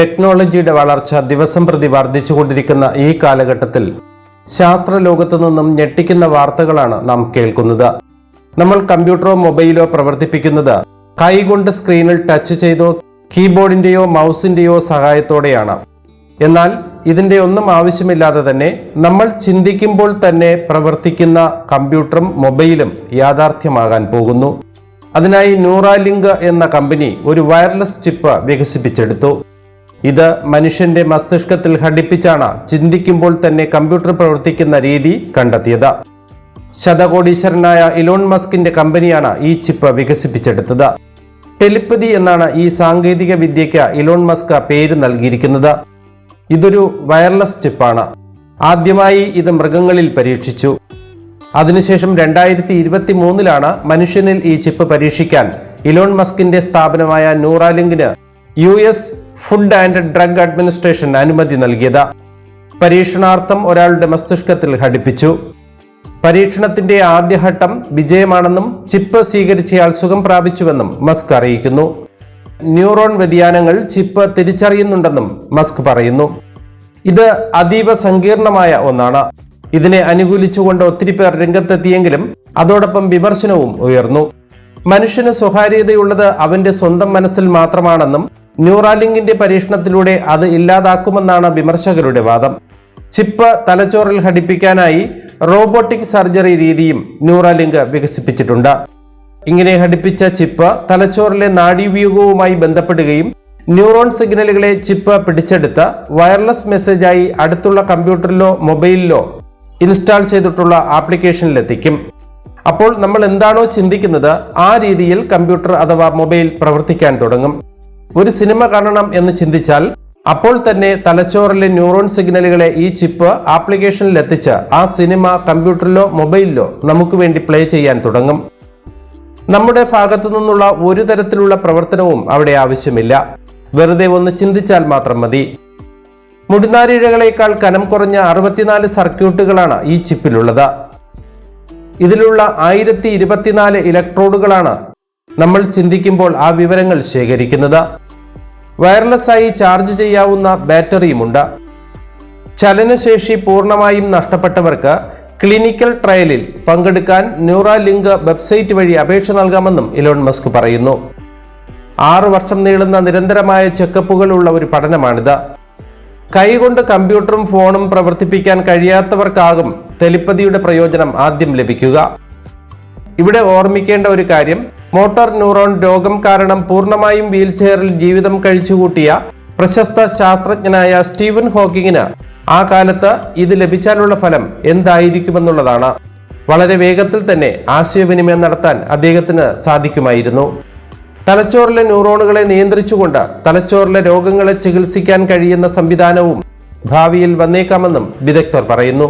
ടെക്നോളജിയുടെ വളർച്ച ദിവസം പ്രതി വർദ്ധിച്ചുകൊണ്ടിരിക്കുന്ന ഈ കാലഘട്ടത്തിൽ ശാസ്ത്രലോകത്തു നിന്നും ഞെട്ടിക്കുന്ന വാർത്തകളാണ് നാം കേൾക്കുന്നത്. നമ്മൾ കമ്പ്യൂട്ടറോ മൊബൈലോ പ്രവർത്തിപ്പിക്കുന്നത് കൈകൊണ്ട് സ്ക്രീനിൽ ടച്ച് ചെയ്തോ കീബോർഡിന്റെയോ മൗസിന്റെയോ സഹായത്തോടെയാണ്. എന്നാൽ ഇതിന്റെ ഒന്നും ആവശ്യമില്ലാതെ തന്നെ നമ്മൾ ചിന്തിക്കുമ്പോൾ തന്നെ പ്രവർത്തിക്കുന്ന കമ്പ്യൂട്ടറും മൊബൈലും യാഥാർത്ഥ്യമാകാൻ പോകുന്നു. അതിനായി ന്യൂറാലിങ്ക് എന്ന കമ്പനി ഒരു വയർലെസ് ചിപ്പ് വികസിപ്പിച്ചെടുത്തു. ഇത് മനുഷ്യന്റെ മസ്തിഷ്കത്തിൽ ഘടിപ്പിച്ചാണ് ചിന്തിക്കുമ്പോൾ തന്നെ കമ്പ്യൂട്ടർ പ്രവർത്തിക്കുന്ന രീതി കണ്ടെത്തിയത്. ശതകോടീശ്വരനായ ഇലോൺ മസ്കിന്റെ കമ്പനിയാണ് ഈ ചിപ്പ് വികസിപ്പിച്ചെടുത്തത്. ടെലിപ്പതി എന്നാണ് ഈ സാങ്കേതിക വിദ്യയ്ക്ക് ഇലോൺ മസ്ക് പേര് നൽകിയിരിക്കുന്നത്. ഇതൊരു വയർലെസ് ചിപ്പാണ്. ആദ്യമായി ഇത് മൃഗങ്ങളിൽ പരീക്ഷിച്ചു. അതിനുശേഷം രണ്ടായിരത്തി ഇരുപത്തി മൂന്നിലാണ് മനുഷ്യനിൽ ഈ ചിപ്പ് പരീക്ഷിക്കാൻ ഇലോൺ മസ്കിന്റെ സ്ഥാപനമായ ന്യൂറാലിങ്കിന് U S Food and Drug Administration അനുമതി നൽകിയത്. പരീക്ഷണാർത്ഥം ഒരാളുടെ മസ്തിഷ്കത്തിൽ ഘടിപ്പിച്ചു പരീക്ഷണത്തിന്റെ ആദ്യഘട്ടം വിജയമാണെന്നും ചിപ്പ് സ്വീകരിച്ചയാൾ സുഖം പ്രാപിച്ചുവെന്നും മസ്ക് അറിയിക്കുന്നു. ന്യൂറോൺ വ്യതിയാനങ്ങൾ ചിപ്പ് തിരിച്ചറിയുന്നുണ്ടെന്നും മസ്ക് പറയുന്നു. ഇത് അതീവ സങ്കീർണമായ ഒന്നാണ്. ഇതിനെ അനുകൂലിച്ചുകൊണ്ട് ഒത്തിരി പേർ രംഗത്തെത്തിയെങ്കിലും അതോടൊപ്പം വിമർശനവും ഉയർന്നു. മനുഷ്യന് സ്വകാര്യതയുള്ളത് അവന്റെ സ്വന്തം മനസ്സിൽ മാത്രമാണെന്നും ന്യൂറാലിങ്കിന്റെ പരീക്ഷണത്തിലൂടെ അത് ഇല്ലാതാക്കുമെന്നാണ് വിമർശകരുടെ വാദം. ചിപ്പ് തലച്ചോറിൽ ഘടിപ്പിക്കാനായി റോബോട്ടിക് സർജറി രീതിയും ന്യൂറാലിങ്ക് വികസിപ്പിച്ചിട്ടുണ്ട്. ഇങ്ങനെ ഘടിപ്പിച്ച ചിപ്പ് തലച്ചോറിലെ നാഡീവ്യൂഹവുമായി ബന്ധപ്പെടുകയും ന്യൂറോൺ സിഗ്നലുകളെ ചിപ്പ് പിടിച്ചെടുത്ത് വയർലെസ് മെസ്സേജായി അടുത്തുള്ള കമ്പ്യൂട്ടറിലോ മൊബൈലിലോ ഇൻസ്റ്റാൾ ചെയ്തിട്ടുള്ള ആപ്ലിക്കേഷനിലെത്തിക്കും. അപ്പോൾ നമ്മൾ എന്താണോ ചിന്തിക്കുന്നത് ആ രീതിയിൽ കമ്പ്യൂട്ടർ അഥവാ മൊബൈൽ പ്രവർത്തിക്കാൻ തുടങ്ങും. ഒരു സിനിമ കാണണം എന്ന് ചിന്തിച്ചാൽ അപ്പോൾ തന്നെ തലച്ചോറിലെ ന്യൂറോൺ സിഗ്നലുകളെ ഈ ചിപ്പ് ആപ്ലിക്കേഷനിൽ എത്തിച്ച് ആ സിനിമ കമ്പ്യൂട്ടറിലോ മൊബൈലിലോ നമുക്ക് വേണ്ടി പ്ലേ ചെയ്യാൻ തുടങ്ങും. നമ്മുടെ ഭാഗത്തു നിന്നുള്ള ഒരു തരത്തിലുള്ള പ്രവർത്തനവും അവിടെ ആവശ്യമില്ല. വെറുതെ ഒന്ന് ചിന്തിച്ചാൽ മാത്രം മതി. മുടിനാരിഴകളേക്കാൾ കനം കുറഞ്ഞ അറുപത്തിനാല് സർക്യൂട്ടുകളാണ് ഈ ചിപ്പിലുള്ളത്. ഇതിലുള്ള ആയിരത്തി ഇരുപത്തിനാല് ഇലക്ട്രോഡുകളാണ് നമ്മൾ ചിന്തിക്കുമ്പോൾ ആ വിവരങ്ങൾ ശേഖരിക്കുന്നത്. വയർലെസ് ആയി ചാർജ് ചെയ്യാവുന്ന ബാറ്ററിയുമുണ്ട്. ചലനശേഷി പൂർണമായും നഷ്ടപ്പെട്ടവർക്ക് ക്ലിനിക്കൽ ട്രയലിൽ പങ്കെടുക്കാൻ ന്യൂറാലിങ്ക് വെബ്സൈറ്റ് വഴി അപേക്ഷ നൽകാമെന്നും ഇലോൺ മസ്ക് പറയുന്നു. ആറു വർഷം നീളുന്ന നിരന്തരമായ ചെക്കപ്പുകളുള്ള ഒരു പഠനമാണിത്. കൈകൊണ്ട് കമ്പ്യൂട്ടറും ഫോണും പ്രവർത്തിപ്പിക്കാൻ കഴിയാത്തവർക്കാകും ടെലിപ്പതിയുടെ പ്രയോജനം ആദ്യം ലഭിക്കുക. ഇവിടെ ഓർമ്മിക്കേണ്ട ഒരു കാര്യം മോട്ടോർ ന്യൂറോൺ രോഗം കാരണം പൂർണമായും വീൽചെയറിൽ ജീവിതം കഴിച്ചുകൂട്ടിയ പ്രശസ്ത ശാസ്ത്രജ്ഞനായ സ്റ്റീവൻ ഹോക്കിങ്ങിന് ആ കാലത്ത് ഇത് ലഭിച്ചാലുള്ള ഫലം എന്തായിരിക്കുമെന്നുള്ളതാണ്. വളരെ വേഗത്തിൽ തന്നെ ആശയവിനിമയം നടത്താൻ അദ്ദേഹത്തിന് സാധിക്കുമായിരുന്നു. തലച്ചോറിലെ ന്യൂറോണുകളെ നിയന്ത്രിച്ചുകൊണ്ട് തലച്ചോറിലെ രോഗങ്ങളെ ചികിത്സിക്കാൻ കഴിയുന്ന സംവിധാനവും ഭാവിയിൽ വന്നേക്കാമെന്നും വിദഗ്ധർ പറയുന്നു.